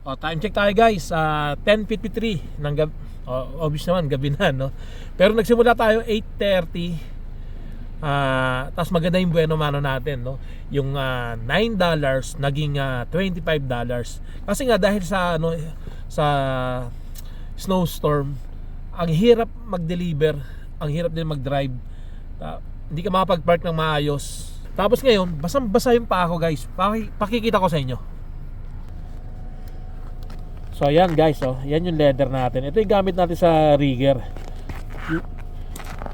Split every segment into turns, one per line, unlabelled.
O, time check tayo guys. ah 10.53 ng gabi. O, obvious naman, gabi na, no? Pero nagsimula tayo 8.30. Ah, tapos maganda yung bueno mano natin, no? Yung ah, $9 naging ah, $25. Kasi nga dahil sa ano sa snowstorm, ang hirap mag-deliver, ang hirap din mag-drive. Ta- hindi ka makapag-park ng maayos. Tapos ngayon, basang-basa yung pa ako, guys. Paki- pakikita ko sa inyo. So ayan guys, oh. Yan yung leather natin. Ito yung gamit natin sa rigger.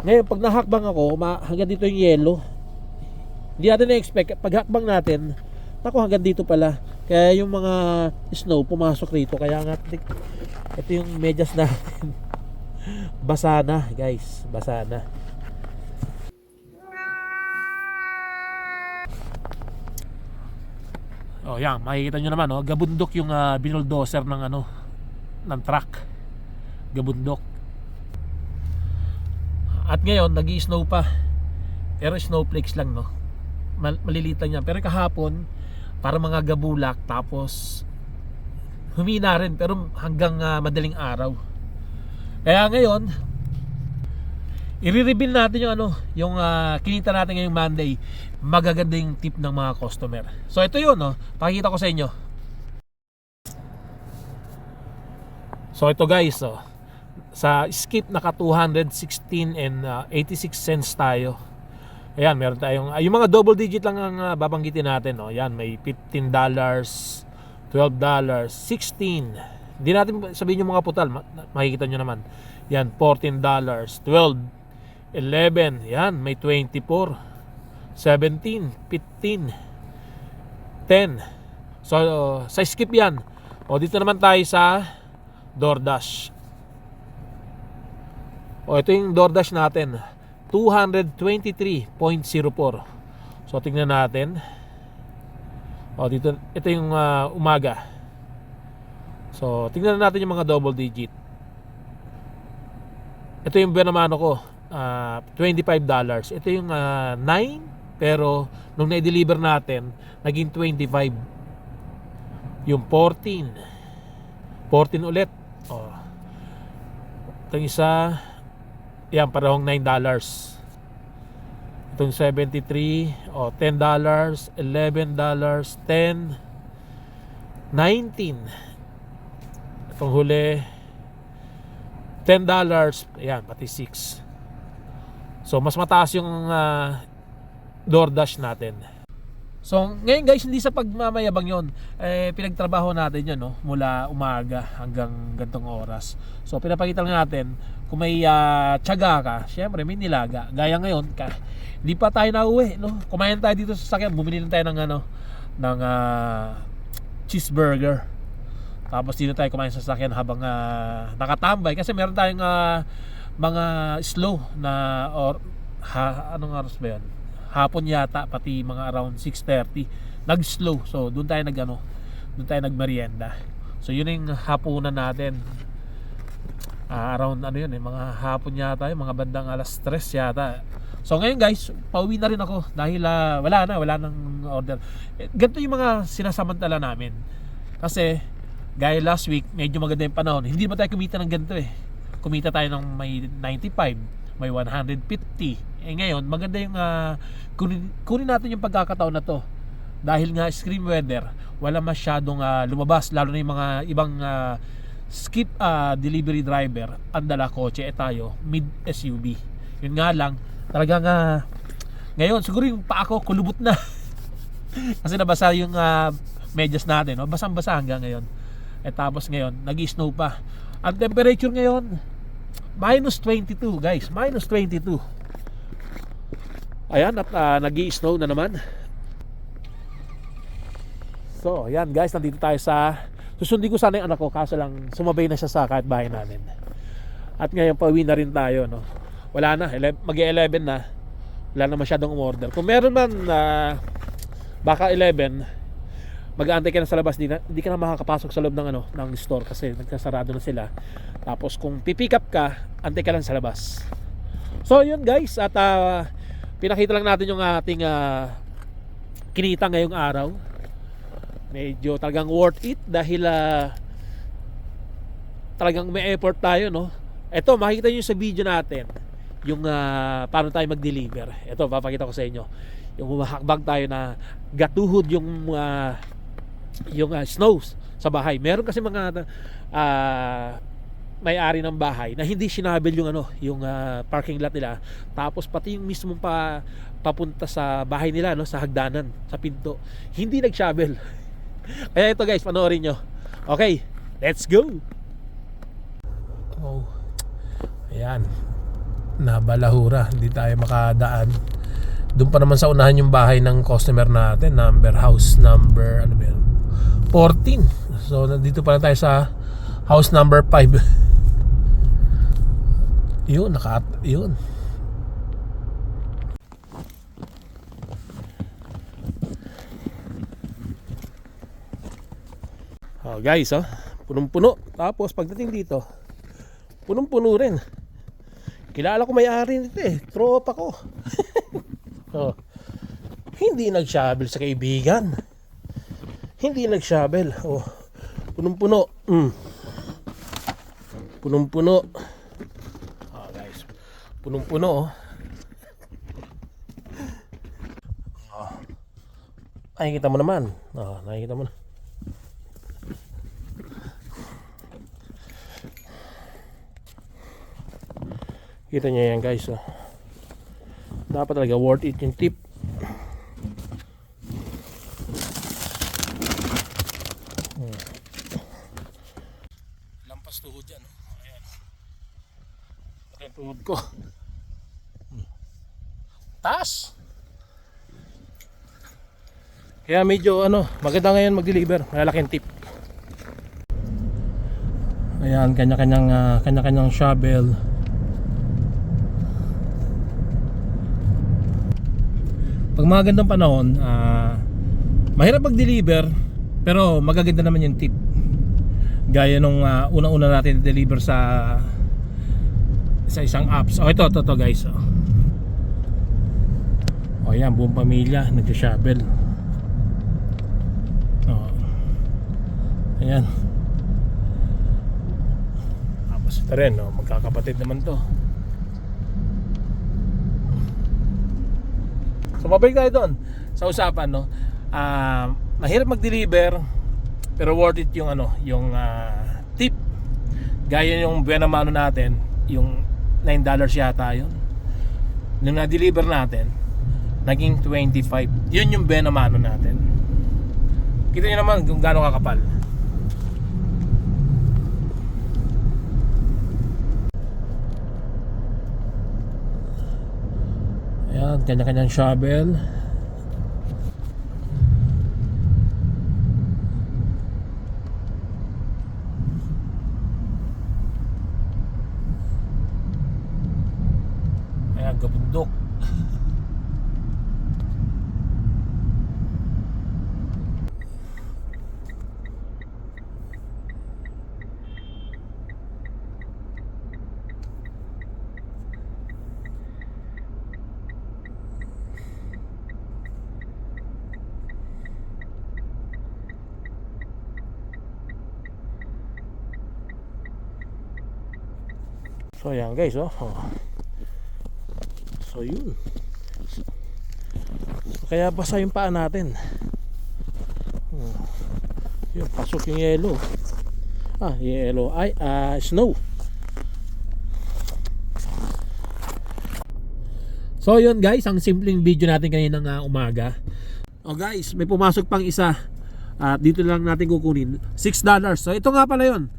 Ngayon, pag nahakbang ako, hanggang dito yung yellow. Hindi natin na-expect. Pag hakbang natin, ako hanggang dito pala. Kaya yung mga snow pumasok rito. Kaya nga, ito yung medyas natin. Basa na, guys. Basa na. Oh, yan, makikita nyo naman, oh, gabundok yung uh, binuldoser ng ano, ng truck. Gabundok. At ngayon, nag snow pa. Pero snowflakes lang, no. Mal- maliliit lang yan. Pero kahapon, para mga gabulak, tapos humina rin, pero hanggang ah, madaling araw. Kaya ngayon, i-reveal natin yung ano, yung ah, kinita natin ngayong Monday. Magaganda yung tip ng mga customer. So ito yun, no. Pakikita ko sa inyo. So ito guys, oh. Sa skip naka 216 and ah, 86 cents tayo. Ayan, meron tayong ah, yung mga double digit lang ang ah, babanggitin natin, no. Ayan, may 15 dollars, 12 dollars, 16. Hindi natin sabihin yung mga putal, ma- makikita nyo naman. Yan, 14 dollars, 12, 11, yan, may 24, 17, 15, 10. So, sa skip yan. O, dito naman tayo sa DoorDash. O, ito yung DoorDash natin. 223.04. So, tingnan natin. O, dito, ito yung ah, umaga. So, tingnan natin yung mga double digit. Ito yung Benamano ko. Ah, $25. Ito yung ah, 9 pero nung na-deliver natin naging 25. Yung 14. 14 ulit. Oh. Itong isa yan parehong 9 dollars. Itong 73 oh 10 dollars, 11 dollars, 10 19 itong huli 10 dollars ayan pati 6 so mas mataas yung ah, DoorDash natin. So ngayon guys hindi sa pagmamayabang yon eh, pinagtrabaho natin yan no? Mula umaga hanggang gantong oras. So pinapakita lang natin kung may ah, tiyaga ka. Syempre may nilaga. Gaya ngayon ka, hindi pa tayo nauwi no? Kumain tayo dito sa sakyan bumili lang tayo ng ano ng ah, cheeseburger. Tapos dito tayo kumain sa sasakyan habang ah, nakatambay. Kasi meron tayong ah, mga slow na or ha, anong oras ba yan? Hapon yata pati mga around 6:30 nag-slow. So doon tayo nag ano, doon tayo nagmerienda. So yun yung hapunan natin. Ah, around ano yun eh, mga hapon yata yun, mga bandang alas 3 yata. So ngayon guys, pauwi na rin ako dahil ah, wala na, wala nang order. Eh, ganito yung mga sinasamantala namin. Kasi gaya last week, medyo maganda yung panahon. Hindi ba tayo kumita ng ganito eh. Kumita tayo ng may 95, may 150. Eh ngayon, maganda yung ah, kunin, kunin natin yung pagkakataon na to. Dahil nga extreme weather, wala masyadong ah, lumabas lalo na yung mga ibang ah, skip ah, delivery driver ang dala kotse eh tayo mid SUV. Yun nga lang, talagang ah, ngayon siguro yung pa ako kulubot na. Kasi nabasa yung ah, medyas natin, no? basang-basa hanggang ngayon. Eh tapos ngayon, nag-snow pa. Ang temperature ngayon, minus 22 guys, minus 22. Ayan, at uh, nag-snow na naman. So, ayan guys, nandito tayo sa susundin ko sana yung anak ko kaso lang sumabay na siya sa kahit bahay namin. At ngayon pauwi na rin tayo, no. Wala na, mag-11 na. Wala na masyadong umorder. Kung meron man na baka 11, mag-aantay ka na sa labas, di, na, di ka na makakapasok sa loob ng ano, ng store kasi nagkasarado na sila. Tapos kung pipick up ka, antay ka lang sa labas. So, yun guys, at ah, pinakita lang natin yung ating ah, kinita ngayong araw. medyo talagang worth it dahil ah, talagang may effort tayo no eto makikita nyo sa video natin yung ah, paano tayo mag-deliver eto papakita ko sa inyo yung humahakbang tayo na gatuhod yung ah, yung ah, snows sa bahay. Meron kasi mga ah, may-ari ng bahay na hindi sinabel yung ano yung ah, parking lot nila. Tapos pati yung mismong pa papunta sa bahay nila no sa hagdanan sa pinto hindi nag-shovel. Kaya ito guys panoorin nyo. Okay let's go! Oh ayan. Nabalahura. Hindi tayo makadaan. Doon pa naman sa unahan yung bahay ng customer natin number house number ano ba yun 14 so nandito pa lang tayo sa house number 5 yun naka yun Oh, guys, oh. Punong-puno. Tapos pagdating dito, punong-puno rin. Kilala ko may-ari nito eh. Tropa ko. oh. Hindi nag-shovel sa kaibigan. Hindi nag-shovel. Oh. Punong-puno. Mm. Punong-puno. Oh, guys. Punong-puno, oh. oh. Nakikita mo naman. Oh, nakikita mo na. Kita niya yan guys. Oh. Dapat talaga worth it yung tip. Hmm. Lampas tuhod yan. Oh. Ayan. Ito yung ko. Taas! Kaya medyo ano, maganda ngayon mag-deliver. Malalaking tip. Ayan, kanya-kanyang ah, kanya-kanyang shovel. pag mga gandang panahon ah, mahirap mag-deliver pero magaganda naman yung tip gaya nung ah, unang-una natin deliver sa sa isang apps oh ito, ito, ito guys oh. oh yan, buong pamilya nag-shovel oh. ayan tapos ito rin oh, magkakapatid naman to So mabalik tayo doon sa usapan no. Ah, mahirap mag-deliver pero worth it yung ano, yung ah, tip. Gaya yung buena mano natin, yung 9 dollars yata yun. Nung na-deliver natin, naging 25. Yun yung buena mano natin. Kita niyo naman kung gaano kakapal. Ayan, kanya-kanyang shovel. Ayan, gabundok. So ayan guys oh. So yun. Kaya basa yung paa natin. Oh. Yun, pasok yung yelo. Ah, yelo ay ah, snow. So yun guys, ang simpleng video natin kanina ng umaga. Oh guys, may pumasok pang isa. At dito lang natin kukunin. $6. So ito nga pala yun.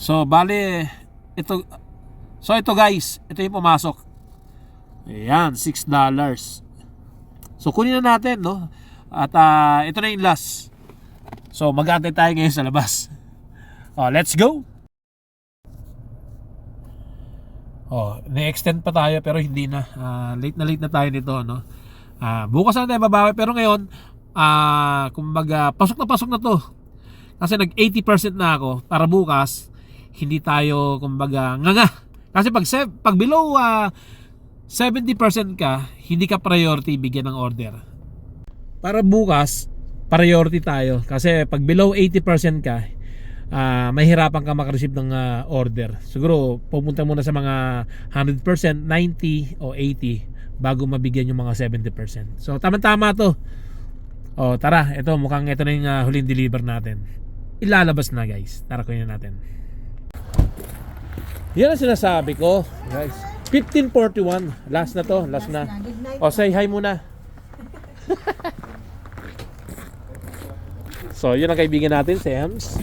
So, bale, ito, so ito guys, ito yung pumasok. Ayan, $6. So, kunin na natin, no? At ah, ito na yung last. So, mag-aantay tayo ngayon sa labas. Oh, let's go! Oh, na-extend pa tayo pero hindi na. Ah, late na late na tayo nito, no? Ah, bukas na tayo babawi pero ngayon, ah, kumbaga, pasok na pasok na to. Kasi nag 80% na ako para bukas hindi tayo kumbaga nganga. Kasi pag pag below ah, 70% ka, hindi ka priority bigyan ng order. para bukas, priority tayo. Kasi pag below 80% ka, ah mahirapan ka makareceive ng ah, order. Siguro pupunta muna sa mga 100%, 90 o 80 bago mabigyan yung mga 70%. So tama-tama to. O tara, ito mukhang ito na yung ah, huling deliver natin. Ilalabas na guys. Tara kunin natin. Yan ang sinasabi ko, guys. 1541. Last na to, last na. O say hi muna. so, yun ang kaibigan natin, si Ems.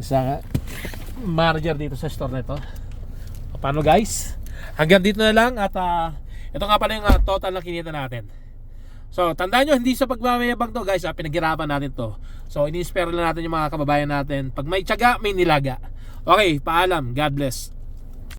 Isa manager dito sa store na ito. O, paano guys? Hanggang dito na lang at ah, ito nga pala yung ah, total na kinita natin. So, tandaan nyo, hindi sa pagmamayabang to guys, ah, pinaghirapan natin to. So, ini-spare lang natin yung mga kababayan natin. Pag may tiyaga, may nilaga. Okay, paalam. God bless.